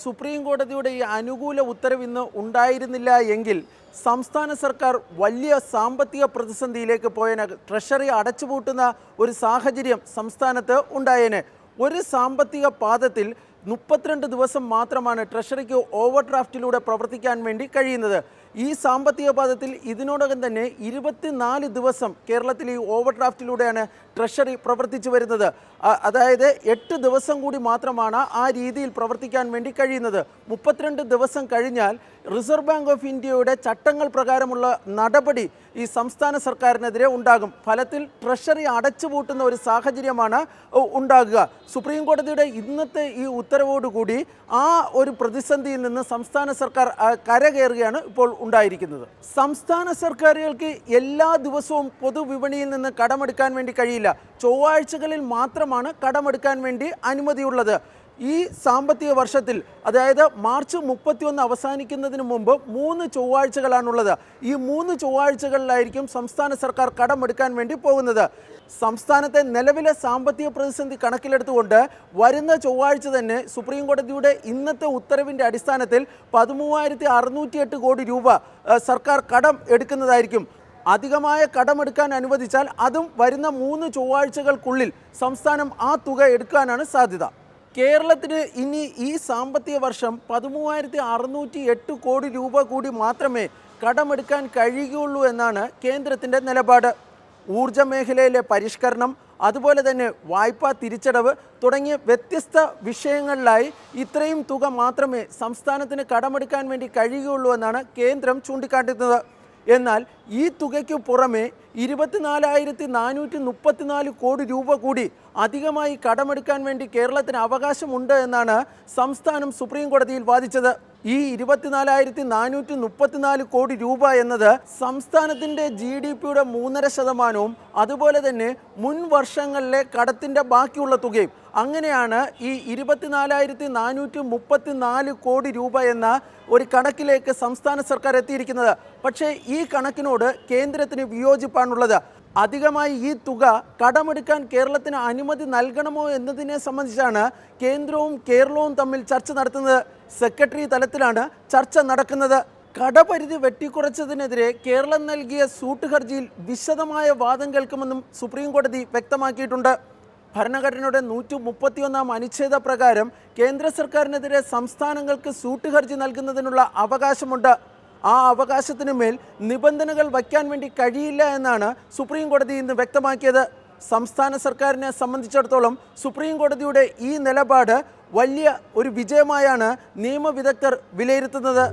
Supreme കോടതിയുടെ ഈ അനുകൂല ഉത്തരവ് ഇന്ന് ഉണ്ടായിരുന്നില്ല എങ്കിൽ സംസ്ഥാന സർക്കാർ വലിയ സാമ്പത്തിക പ്രതിസന്ധിയിലേക്ക് പോയനെ. ട്രഷറി അടച്ചുപൂട്ടുന്ന ഒരു സാഹചര്യം സംസ്ഥാനത്ത് ഉണ്ടായേനെ. ഒരു സാമ്പത്തിക പാദത്തിൽ മുപ്പത്തിരണ്ട് ദിവസം മാത്രമാണ് ട്രഷറിക്ക് ഓവർ ഡ്രാഫ്റ്റിലൂടെ പ്രവർത്തിക്കാൻ വേണ്ടി കഴിയുന്നത്. ഈ സാമ്പത്തിക പാദത്തിൽ ഇതിനോടകം തന്നെ ഇരുപത്തിനാല് ദിവസം കേരളത്തിൽ ഈ ഓവർ ഡ്രാഫ്റ്റിലൂടെയാണ് ട്രഷറി പ്രവർത്തിച്ചു വരുന്നത്. അതായത് എട്ട് ദിവസം കൂടി മാത്രമാണ് ആ രീതിയിൽ പ്രവർത്തിക്കാൻ വേണ്ടി കഴിയുന്നത്. മുപ്പത്തിരണ്ട് ദിവസം കഴിഞ്ഞാൽ റിസർവ് ബാങ്ക് ഓഫ് ഇന്ത്യയുടെ ചട്ടങ്ങൾ പ്രകാരമുള്ള നടപടി ഈ സംസ്ഥാന സർക്കാരിനെതിരെ ഉണ്ടാകും. ഫലത്തിൽ ട്രഷറി അടച്ചുപൂട്ടുന്ന ഒരു സാഹചര്യമാണ് ഉണ്ടാകുക. സുപ്രീം കോടതിയുടെ ഇന്നത്തെ ഈ ഉത്തരവോടുകൂടി ആ ഒരു പ്രതിസന്ധിയിൽ നിന്ന് സംസ്ഥാന സർക്കാർ കരകയറുകയാണ് ഇപ്പോൾ ഉണ്ടായിരിക്കുന്നത്. സംസ്ഥാന സർക്കാരുകൾക്ക് എല്ലാ ദിവസവും പൊതുവിപണിയിൽ നിന്ന് കടമെടുക്കാൻ വേണ്ടി കഴിയില്ല. ചൊവ്വാഴ്ചകളിൽ മാത്രമാണ് കടമെടുക്കാൻ വേണ്ടി അനുമതിയുള്ളത്. ഈ സാമ്പത്തിക വർഷത്തിൽ അതായത് മാർച്ച് മുപ്പത്തിയൊന്ന് അവസാനിക്കുന്നതിന് മുമ്പ് മൂന്ന് ചൊവ്വാഴ്ചകളാണുള്ളത്. ഈ മൂന്ന് ചൊവ്വാഴ്ചകളിലായിരിക്കും സംസ്ഥാന സർക്കാർ കടമെടുക്കാൻ വേണ്ടി പോകുന്നത്. സംസ്ഥാനത്തെ നിലവിലെ സാമ്പത്തിക പ്രതിസന്ധി കണക്കിലെടുത്തുകൊണ്ട് വരുന്ന ചൊവ്വാഴ്ച തന്നെ സുപ്രീം കോടതിയുടെ ഇന്നത്തെ ഉത്തരവിന്റെ അടിസ്ഥാനത്തിൽ പതിമൂവായിരത്തി അറുന്നൂറ്റി എട്ട് കോടി രൂപ സർക്കാർ കടം എടുക്കുന്നതായിരിക്കും. അധികമായ കടമെടുക്കാൻ അനുവദിച്ചാൽ അതും വരുന്ന മൂന്ന് ചൊവ്വാഴ്ചകൾക്കുള്ളിൽ സംസ്ഥാനം ആ തുക എടുക്കാനാണ് സാധ്യത. കേരളത്തിന് ഇനി ഈ സാമ്പത്തിക വർഷം പതിമൂവായിരത്തി അറുന്നൂറ്റി എട്ട് കോടി രൂപ കൂടി മാത്രമേ കടമെടുക്കാൻ കഴിയുകയുള്ളൂ എന്നാണ് കേന്ദ്രത്തിന്റെ നിലപാട്. ഊർജ മേഖലയിലെ പരിഷ്കരണം അതുപോലെ തന്നെ വായ്പാ തിരിച്ചടവ് തുടങ്ങിയ വ്യത്യസ്ത വിഷയങ്ങളിലായി ഇത്രയും തുക മാത്രമേ സംസ്ഥാനത്തിന് കടമെടുക്കാൻ വേണ്ടി കഴിയുകയുള്ളൂ എന്നാണ് കേന്ദ്രം ചൂണ്ടിക്കാട്ടുന്നത് എന്നാൽ ഈ തുകയ്ക്ക് പുറമെ ഇരുപത്തിനാലായിരത്തി നാനൂറ്റി മുപ്പത്തിനാല് കോടി രൂപ കൂടി അധികമായി കടമെടുക്കാൻ വേണ്ടി കേരളത്തിന് അവകാശമുണ്ട് എന്നാണ് സംസ്ഥാനം സുപ്രീം കോടതിയിൽ വാദിച്ചത്. ഈ ഇരുപത്തിനാലായിരത്തി നാനൂറ്റി മുപ്പത്തിനാല് കോടി രൂപ എന്നത് സംസ്ഥാനത്തിന്റെ ജി ഡി പിയുടെ മൂന്നര ശതമാനവും അതുപോലെ തന്നെ മുൻ വർഷങ്ങളിലെ കടത്തിന്റെ ബാക്കിയുള്ള തുകയും അങ്ങനെയാണ് ഈ ഇരുപത്തിനാലായിരത്തി നാനൂറ്റി മുപ്പത്തി നാല് കോടി രൂപ എന്ന ഒരു കണക്കിലേക്ക് സംസ്ഥാന സർക്കാർ എത്തിയിരിക്കുന്നത്. പക്ഷേ ഈ കണക്കിനോട് കേന്ദ്രത്തിന് വിയോജിപ്പാണുള്ളത്. അധികമായി ഈ തുക കടമെടുക്കാൻ കേരളത്തിന് അനുമതി നൽകണമോ എന്നതിനെ സംബന്ധിച്ചാണ് കേന്ദ്രവും കേരളവും തമ്മിൽ ചർച്ച നടത്തുന്നത്. സെക്രട്ടറി തലത്തിലാണ് ചർച്ച നടക്കുന്നത്. കടപരിധി വെട്ടിക്കുറച്ചതിനെതിരെ കേരളം നൽകിയ സൂട്ട് ഹർജിയിൽ വിശദമായ വാദം കേൾക്കുമെന്നും സുപ്രീം കോടതി വ്യക്തമാക്കിയിട്ടുണ്ട്. ഭരണഘടനയുടെ നൂറ്റി മുപ്പത്തിയൊന്നാം അനുച്ഛേദ പ്രകാരം കേന്ദ്ര സർക്കാരിനെതിരെ സംസ്ഥാനങ്ങൾക്ക് സൂട്ട് ഹർജി നൽകുന്നതിനുള്ള അവകാശമുണ്ട്. ആ അവകാശത്തിന് മേൽ നിബന്ധനകൾ വയ്ക്കാൻ വേണ്ടി കഴിയില്ല എന്നാണ് സുപ്രീം കോടതി ഇന്ന് വ്യക്തമാക്കിയത്. സംസ്ഥാന സർക്കാരിനെ സംബന്ധിച്ചിടത്തോളം സുപ്രീം കോടതിയുടെ ഈ നിലപാട് വലിയ ഒരു വിജയമായാണ് നിയമവിദഗ്ധർ വിലയിരുത്തുന്നത്.